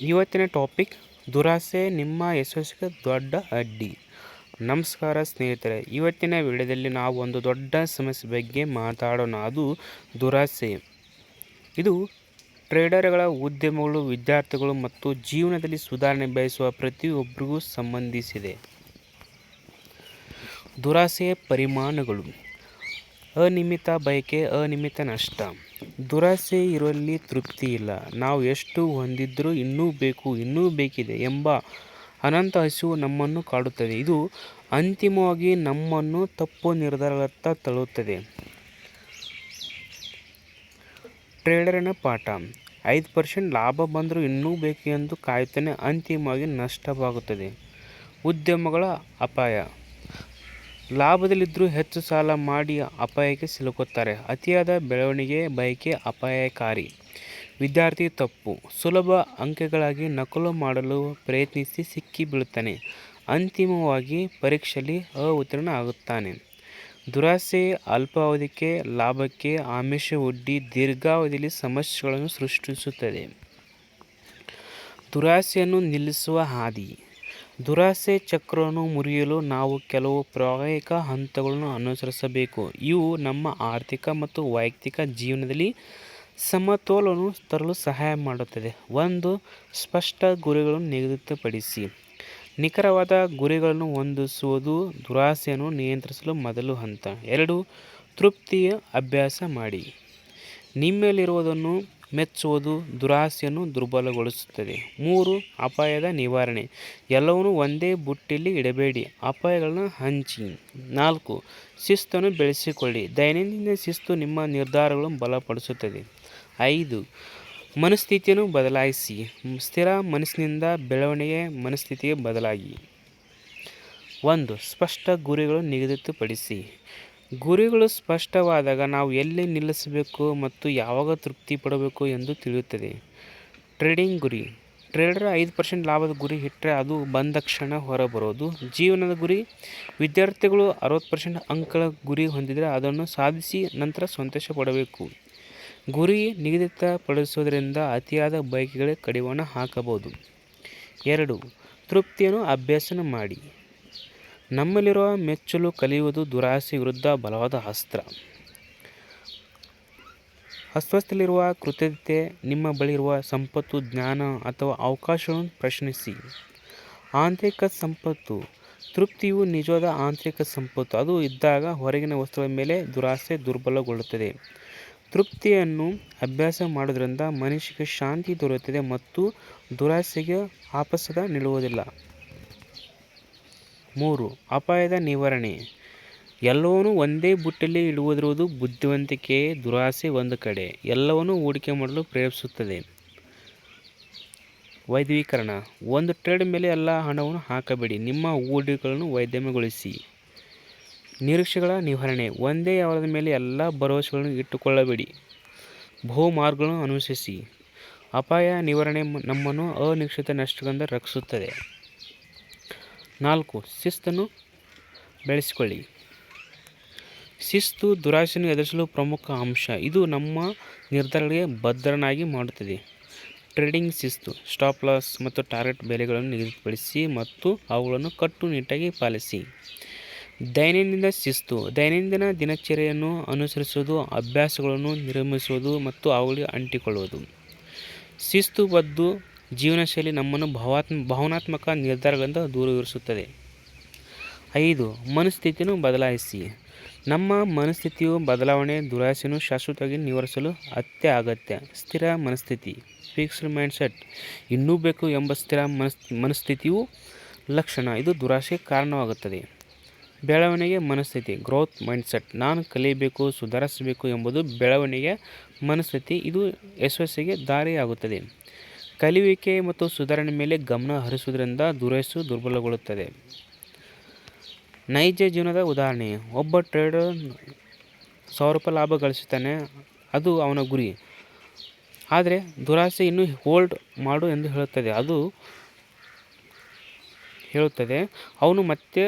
ಇವತ್ತಿನ ಟಾಪಿಕ್, ದುರಾಸೆ ನಿಮ್ಮ ಯಶಸ್ಸಿಗೆ ದೊಡ್ಡ ಅಡ್ಡಿ. ನಮಸ್ಕಾರ ಸ್ನೇಹಿತರೆ, ಇವತ್ತಿನ ವಿಡಿಯೋದಲ್ಲಿ ನಾವು ಒಂದು ದೊಡ್ಡ ಸಮಸ್ಯೆ ಬಗ್ಗೆ ಮಾತಾಡೋಣ. ಅದು ದುರಾಸೆ. ಇದು ಟ್ರೇಡರ್ಗಳ ಉದ್ಯಮಗಳು, ವಿದ್ಯಾರ್ಥಿಗಳು ಮತ್ತು ಜೀವನದಲ್ಲಿ ಸುಧಾರಣೆ ಬಯಸುವ ಪ್ರತಿಯೊಬ್ಬರಿಗೂ ಸಂಬಂಧಿಸಿದೆ. ದುರಾಸೆಯ ಪರಿಮಾಣಗಳು. ಅನಿಯಮಿತ ಬಯಕೆ ಅನಿಯಮಿತ ನಷ್ಟ. ದುರಾಸೆ ಇರುವಲ್ಲಿ ತೃಪ್ತಿ ಇಲ್ಲ. ನಾವು ಎಷ್ಟು ಹೊಂದಿದ್ರೂ ಇನ್ನೂ ಬೇಕು, ಇನ್ನೂ ಬೇಕಿದೆ ಎಂಬ ಅನಂತ ಹಸಿವು ನಮ್ಮನ್ನು ಕಾಡುತ್ತದೆ. ಇದು ಅಂತಿಮವಾಗಿ ನಮ್ಮನ್ನು ತಪ್ಪು ನಿರ್ಧಾರಗಳತ್ತ ತಳ್ಳುತ್ತದೆ. ಟ್ರೇಡರಿನ ಪಾಠ. ಐದು ಪರ್ಸೆಂಟ್ ಲಾಭ ಬಂದರೂ ಇನ್ನೂ ಬೇಕು ಎಂದು ಕಾಯುತ್ತಾನೆ, ಅಂತಿಮವಾಗಿ ನಷ್ಟವಾಗುತ್ತದೆ. ಉದ್ಯಮಗಳ ಅಪಾಯ. ಲಾಭದಲ್ಲಿದ್ದರೂ ಹೆಚ್ಚು ಸಾಲ ಮಾಡಿ ಅಪಾಯಕ್ಕೆ ಸಿಲುಕುತ್ತಾರೆ. ಅತಿಯಾದ ಬೆಳವಣಿಗೆ, ಬಯಕೆ ಅಪಾಯಕಾರಿ. ವಿದ್ಯಾರ್ಥಿ ತಪ್ಪು. ಸುಲಭ ಅಂಕಗಳಾಗಿ ನಕಲು ಮಾಡಲು ಪ್ರಯತ್ನಿಸಿ ಸಿಕ್ಕಿ ಬೀಳುತ್ತಾನೆ. ಅಂತಿಮವಾಗಿ ಪರೀಕ್ಷೆಯಲ್ಲಿ ಅವುತ್ತೀರ್ಣ ಆಗುತ್ತಾನೆ. ದುರಾಸೆ, ಅಲ್ಪಾವಧಿಗೆ ಲಾಭಕ್ಕೆ ಆಮಿಷ ಒಡ್ಡಿ ದೀರ್ಘಾವಧಿಯಲ್ಲಿ ಸಮಸ್ಯೆಗಳನ್ನು ಸೃಷ್ಟಿಸುತ್ತದೆ. ದುರಾಸೆಯನ್ನು ನಿಲ್ಲಿಸುವ ಹಾದಿ. ದುರಾಸೆ ಚಕ್ರವನ್ನು ಮುರಿಯಲು ನಾವು ಕೆಲವು ಪ್ರಾಯೋಗಿಕ ಹಂತಗಳನ್ನು ಅನುಸರಿಸಬೇಕು. ಇವು ನಮ್ಮ ಆರ್ಥಿಕ ಮತ್ತು ವೈಯಕ್ತಿಕ ಜೀವನದಲ್ಲಿ ಸಮತೋಲನವನ್ನು ತರಲು ಸಹಾಯ ಮಾಡುತ್ತದೆ. ಒಂದು, ಸ್ಪಷ್ಟ ಗುರಿಗಳನ್ನು ನಿಗದಿತಪಡಿಸಿ. ನಿಖರವಾದ ಗುರಿಗಳನ್ನು ಹೊಂದಿಸುವುದು ದುರಾಸೆಯನ್ನು ನಿಯಂತ್ರಿಸಲು ಮೊದಲು ಹಂತ. ಎರಡು, ತೃಪ್ತಿಯ ಅಭ್ಯಾಸ ಮಾಡಿ. ನಿಮ್ಮಲ್ಲಿರುವುದನ್ನು ಮೆಚ್ಚುವುದು ದುರಾಸೆಯನ್ನು ದುರ್ಬಲಗೊಳಿಸುತ್ತದೆ. ಮೂರು, ಅಪಾಯದ ನಿವಾರಣೆ. ಎಲ್ಲವನ್ನೂ ಒಂದೇ ಬುಟ್ಟಿಯಲ್ಲಿ ಇಡಬೇಡಿ. ಅಪಾಯಗಳನ್ನು ಹಂಚಿ. ನಾಲ್ಕು, ಶಿಸ್ತನ್ನು ಬೆಳೆಸಿಕೊಳ್ಳಿ. ದೈನಂದಿನ ಶಿಸ್ತು ನಿಮ್ಮ ನಿರ್ಧಾರಗಳನ್ನು ಬಲಪಡಿಸುತ್ತದೆ. ಐದು, ಮನಸ್ಥಿತಿಯನ್ನು ಬದಲಾಯಿಸಿ. ಸ್ಥಿರ ಮನಸ್ಸಿನಿಂದ ಬೆಳವಣಿಗೆ ಮನಸ್ಥಿತಿಗೆ ಬದಲಾಗಿ. ಒಂದು, ಸ್ಪಷ್ಟ ಗುರಿಗಳು ನಿಗದಿತಪಡಿಸಿ. ಗುರಿಗಳು ಸ್ಪಷ್ಟವಾದಾಗ ನಾವು ಎಲ್ಲಿ ನಿಲ್ಲಿಸಬೇಕು ಮತ್ತು ಯಾವಾಗ ತೃಪ್ತಿ ಪಡಬೇಕು ಎಂದು ತಿಳಿಯುತ್ತದೆ. ಟ್ರೇಡಿಂಗ್ ಗುರಿ. ಟ್ರೇಡರ್ ಐದು ಪರ್ಸೆಂಟ್ ಲಾಭದ ಗುರಿ ಇಟ್ಟರೆ ಅದು ಬಂದ ಕ್ಷಣ ಹೊರಬರೋದು. ಜೀವನದ ಗುರಿ. ವಿದ್ಯಾರ್ಥಿಗಳು ಅರವತ್ತು ಪರ್ಸೆಂಟ್ ಅಂಕಗಳ ಗುರಿ ಹೊಂದಿದರೆ ಅದನ್ನು ಸಾಧಿಸಿ ನಂತರ ಸಂತೋಷ ಪಡಬೇಕು. ಗುರಿ ನಿಗದಿತಪಡಿಸುವುದರಿಂದ ಅತಿಯಾದ ಬಯಕೆಗಳಿಗೆ ಕಡಿವಾಣ ಹಾಕಬಹುದು. ಎರಡು. ತೃಪ್ತಿಯನ್ನು ಅಭ್ಯಾಸನ ಮಾಡಿ. ನಮ್ಮಲ್ಲಿರುವ ಮೆಚ್ಚಲು ಕಲಿಯುವುದು ದುರಾಸೆ ವಿರುದ್ಧ ಬಲವಾದ ಅಸ್ತ್ರ. ಅಸ್ವಸ್ಥಲಿರುವ ಕೃತಜ್ಞತೆ ನಿಮ್ಮ ಬಳಿಯಿರುವ ಸಂಪತ್ತು, ಜ್ಞಾನ ಅಥವಾ ಅವಕಾಶವನ್ನು ಪ್ರಶ್ನಿಸಿ. ಆಂತರಿಕ ಸಂಪತ್ತು, ತೃಪ್ತಿಯು ನಿಜವಾದ ಆಂತರಿಕ ಸಂಪತ್ತು. ಅದು ಇದ್ದಾಗ ಹೊರಗಿನ ವಸ್ತುಗಳ ಮೇಲೆ ದುರಾಸೆ ದುರ್ಬಲಗೊಳ್ಳುತ್ತದೆ. ತೃಪ್ತಿಯನ್ನು ಅಭ್ಯಾಸ ಮಾಡೋದ್ರಿಂದ ಮನುಷ್ಯಗೆ ಶಾಂತಿ ದೊರೆಯುತ್ತದೆ ಮತ್ತು ದುರಾಸೆಗೆ ಆಪಸದ ನಿಲ್ಲುವುದಿಲ್ಲ. ಮೂರು, ಅಪಾಯದ ನಿವಾರಣೆ. ಎಲ್ಲವನ್ನೂ ಒಂದೇ ಬುಟ್ಟಲ್ಲಿ ಇಡುವುದಿರುವುದು ಬುದ್ಧಿವಂತಿಕೆ, ದುರಾಸೆ ಒಂದು ಕಡೆ. ಎಲ್ಲವನ್ನೂ ಹೂಡಿಕೆ ಮಾಡಲು ಪ್ರೇರೇಪಿಸುತ್ತದೆ. ವೈದ್ಯೀಕರಣ. ಒಂದು ಟ್ರೇಡ್ ಮೇಲೆ ಎಲ್ಲ ಹಣವನ್ನು ಹಾಕಬೇಡಿ. ನಿಮ್ಮ ಹೂಡಿಕೆಗಳನ್ನು ವೈದ್ಯಮಗೊಳಿಸಿ. ನಿರೀಕ್ಷೆಗಳ ನಿವಾರಣೆ. ಒಂದೇ ಅವರ ಮೇಲೆ ಎಲ್ಲ ಭರವಸೆಗಳನ್ನು ಇಟ್ಟುಕೊಳ್ಳಬೇಡಿ. ಬಹು ಮಾರ್ಗಗಳನ್ನು ಅನುಸರಿಸಿ. ಅಪಾಯ ನಿವಾರಣೆ ನಮ್ಮನ್ನು ಅನಿರೀಕ್ಷಿತ ನಷ್ಟಗಳಿಂದ ರಕ್ಷಿಸುತ್ತದೆ. ನಾಲ್ಕು, ಶಿಸ್ತನ್ನು ಬೆಳೆಸಿಕೊಳ್ಳಿ. ಶಿಸ್ತು ದುರಾಸೆಯನ್ನು ಎದುರಿಸಲು ಪ್ರಮುಖ ಅಂಶ. ಇದು ನಮ್ಮ ನಿರ್ಧಾರಗಳಿಗೆ ಭದ್ರನಾಗಿ ಮಾಡುತ್ತದೆ. ಟ್ರೇಡಿಂಗ್ ಶಿಸ್ತು, ಸ್ಟಾಪ್ ಲಾಸ್ ಮತ್ತು ಟಾರ್ಗೆಟ್ ಬೆಲೆಗಳನ್ನು ನಿಗದಿಪಡಿಸಿ ಮತ್ತು ಅವುಗಳನ್ನು ಕಟ್ಟುನಿಟ್ಟಾಗಿ ಪಾಲಿಸಿ. ದೈನಂದಿನ ಶಿಸ್ತು, ದೈನಂದಿನ ದಿನಚರಿಯನ್ನು ಅನುಸರಿಸುವುದು, ಅಭ್ಯಾಸಗಳನ್ನು ನಿರ್ಮಿಸುವುದು ಮತ್ತು ಅವುಗಳಿಗೆ ಅಂಟಿಕೊಳ್ಳುವುದು. ಶಿಸ್ತುಬದ್ಧ ಜೀವನಶೈಲಿ ನಮ್ಮನ್ನು ಭಾವಾತ್ಮ ಭಾವನಾತ್ಮಕ ನಿರ್ಧಾರಗಳಿಂದ ದೂರವಿರಿಸುತ್ತದೆ. ಐದು, ಮನಸ್ಥಿತಿಯನ್ನು ಬದಲಾಯಿಸಿ. ನಮ್ಮ ಮನಸ್ಥಿತಿಯು ಬದಲಾವಣೆ, ದುರಾಸೆಯನ್ನು ಶಾಶ್ವತವಾಗಿ ನಿವಾರಿಸಲು ಅತ್ಯ ಅಗತ್ಯ. ಸ್ಥಿರ ಮನಸ್ಥಿತಿ ಫಿಕ್ಸ್ಡ್ ಮೈಂಡ್ಸೆಟ್ ಇನ್ನೂ ಬೇಕು ಎಂಬ ಸ್ಥಿರ ಮನಸ್, ಮನಸ್ಥಿತಿಯು ಲಕ್ಷಣ. ಇದು ದುರಾಸೆಗೆ ಕಾರಣವಾಗುತ್ತದೆ. ಬೆಳವಣಿಗೆ ಮನಸ್ಥಿತಿ ಗ್ರೋತ್ ಮೈಂಡ್ಸೆಟ್ ನಾನು ಕಲಿಯಬೇಕು, ಸುಧಾರಿಸಬೇಕು ಎಂಬುದು ಬೆಳವಣಿಗೆ ಮನಸ್ಥಿತಿ. ಇದು ಯಶಸ್ಸಿಗೆ ದಾರಿಯಾಗುತ್ತದೆ. ಕಲಿಯುವಿಕೆ ಮತ್ತು ಸುಧಾರಣೆ ಮೇಲೆ ಗಮನ ಹರಿಸುವುದರಿಂದ ದುರೈಸು ದುರ್ಬಲಗೊಳ್ಳುತ್ತದೆ. ನೈಜ ಜೀವನದ ಉದಾಹರಣೆ, ಒಬ್ಬ ಟ್ರೇಡರ್ ಸಾವಿರ ರೂಪಾಯಿ ಲಾಭ ಗಳಿಸುತ್ತಾನೆ, ಅದು ಅವನ ಗುರಿ. ಆದರೆ ದುರಾಸೆ ಇನ್ನೂ ಹೋಲ್ಡ್ ಮಾಡು ಎಂದು ಹೇಳುತ್ತದೆ. ಅದು ಹೇಳುತ್ತದೆ, ಅವನು ಮತ್ತೆ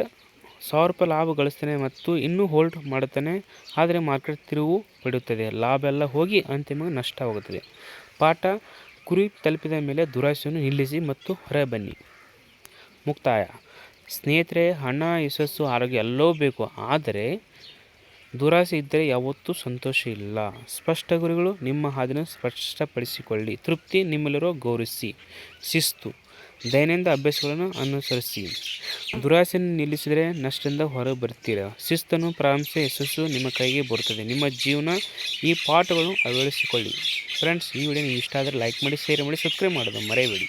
ಸಾವಿರ ರೂಪಾಯಿ ಲಾಭ ಗಳಿಸ್ತಾನೆ ಮತ್ತು ಇನ್ನೂ ಹೋಲ್ಡ್ ಮಾಡುತ್ತಾನೆ, ಆದರೆ ಮಾರ್ಕೆಟ್ ತಿರುವು ಪಡೆಯುತ್ತದೆ. ಲಾಭ ಎಲ್ಲ ಹೋಗಿ ಅಂತಿಮವಾಗಿ ನಷ್ಟವಾಗುತ್ತದೆ ಪಾಠ ಗುರಿ ತಲುಪಿದ ಮೇಲೆ ದುರಾಸೆಯನ್ನು ನಿಲ್ಲಿಸಿ ಮತ್ತು ಹೊರಬನ್ನಿ ಮುಕ್ತಾಯ. ಸ್ನೇಹಿತರೆ, ಹಣ, ಯಶಸ್ಸು, ಆರೋಗ್ಯ ಎಲ್ಲವೂ ಬೇಕು. ಆದರೆ ದುರಾಸೆ ಇದ್ದರೆ ಯಾವತ್ತೂ ಸಂತೋಷ ಇಲ್ಲ. ಸ್ಪಷ್ಟ ಗುರಿಗಳು ನಿಮ್ಮ ಹಾದಿನ ಸ್ಪಷ್ಟಪಡಿಸಿಕೊಳ್ಳಿ. ತೃಪ್ತಿ ನಿಮ್ಮಲ್ಲಿರೋ ಗೌರವಿಸಿ. ಶಿಸ್ತು. ದೈನಂದಿನ ಅಭ್ಯಾಸಗಳನ್ನು ಅನುಸರಿಸಿ. ದುರಾಸೆಯನ್ನು ನಿಲ್ಲಿಸಿದರೆ ನಷ್ಟದಿಂದ ಹೊರಗೆ ಬರ್ತೀರ. ಶಿಸ್ತನ್ನು ಪ್ರಾರಂಭಿಸಿ, ಯಶಸ್ಸು ನಿಮ್ಮ ಕೈಗೆ ಬರುತ್ತದೆ. ನಿಮ್ಮ ಜೀವನ ಈ ಪಾಠಗಳನ್ನು ಅಳವಡಿಸಿಕೊಳ್ಳಿ. ಫ್ರೆಂಡ್ಸ್ ಈ ವಿಡಿಯೋ ನೀವು ಇಷ್ಟ ಆದರೆ ಲೈಕ್ ಮಾಡಿ ಶೇರ್ ಮಾಡಿ ಸಬ್ಸ್ಕ್ರೈಬ್ ಮಾಡೋದು ಮರೆಯಬೇಡಿ.